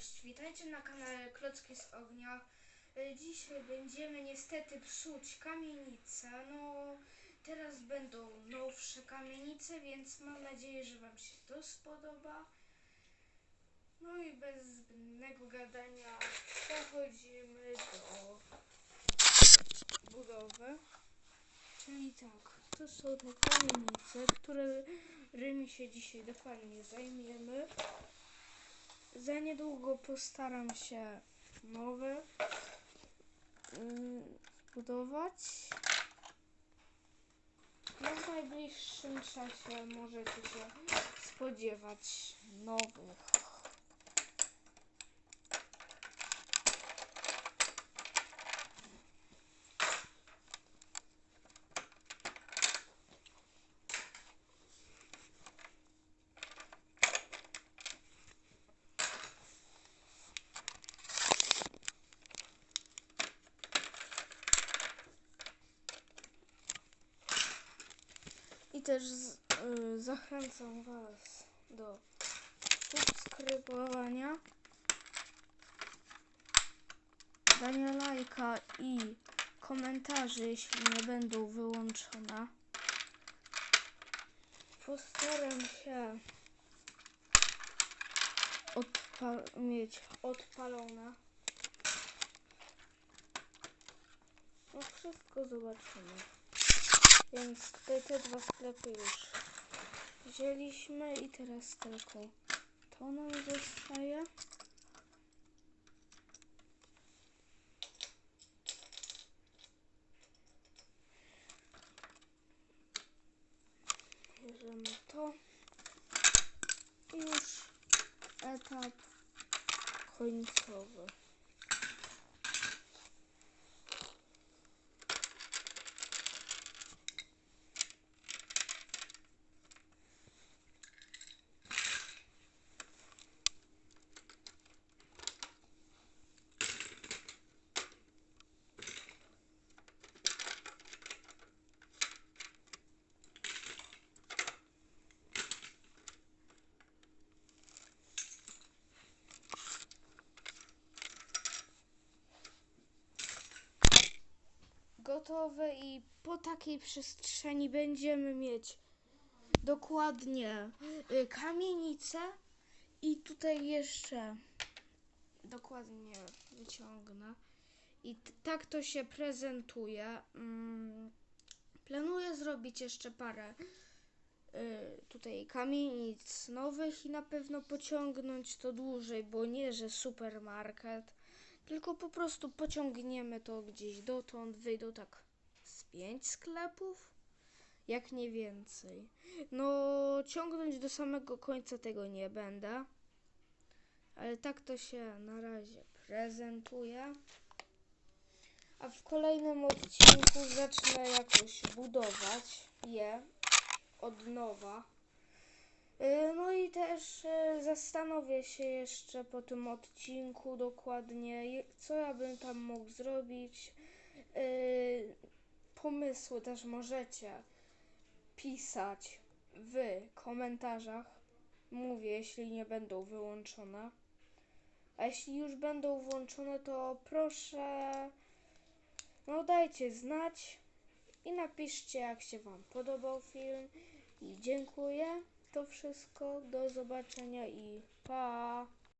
Cześć, witajcie na kanale Klocki z Ognia. E, Dzisiaj będziemy niestety psuć kamienice. No, teraz będą nowsze kamienice, więc mam nadzieję, że Wam się to spodoba. No i bez zbędnego gadania przechodzimy do budowy. Czyli tak, to są te kamienice, którymi się dzisiaj dokładnie zajmiemy. Za niedługo postaram się nowe mm, budować. No w najbliższym czasie możecie się spodziewać nowych. I też z, y, zachęcam Was do subskrybowania, dania lajka i komentarzy, jeśli nie będą wyłączone. Postaram się mieć odpalone. No wszystko zobaczymy. Więc tutaj te dwa sklepy już wzięliśmy i teraz tylko to nam zostaje. Bierzemy to i już etap końcowy. Gotowe i po takiej przestrzeni będziemy mieć dokładnie y, kamienicę i tutaj jeszcze dokładnie wyciągnę i tak to się prezentuje. Mm, planuję zrobić jeszcze parę y, tutaj kamienic nowych i na pewno pociągnąć to dłużej, bo nie, że supermarket, tylko po prostu pociągniemy to gdzieś dotąd, wyjdą tak z pięć sklepów, jak nie więcej. No, ciągnąć do samego końca tego nie będę, ale tak to się na razie prezentuje. A w kolejnym odcinku zacznę jakoś budować je od nowa. Y, No i też y, zastanowię się jeszcze po tym odcinku dokładnie, co ja bym tam mógł zrobić. Y, Pomysły też możecie pisać w komentarzach. Mówię, jeśli nie będą wyłączone. A jeśli już będą włączone, to proszę, no dajcie znać i napiszcie, jak się Wam podobał film. I dziękuję. To wszystko. Do zobaczenia i pa!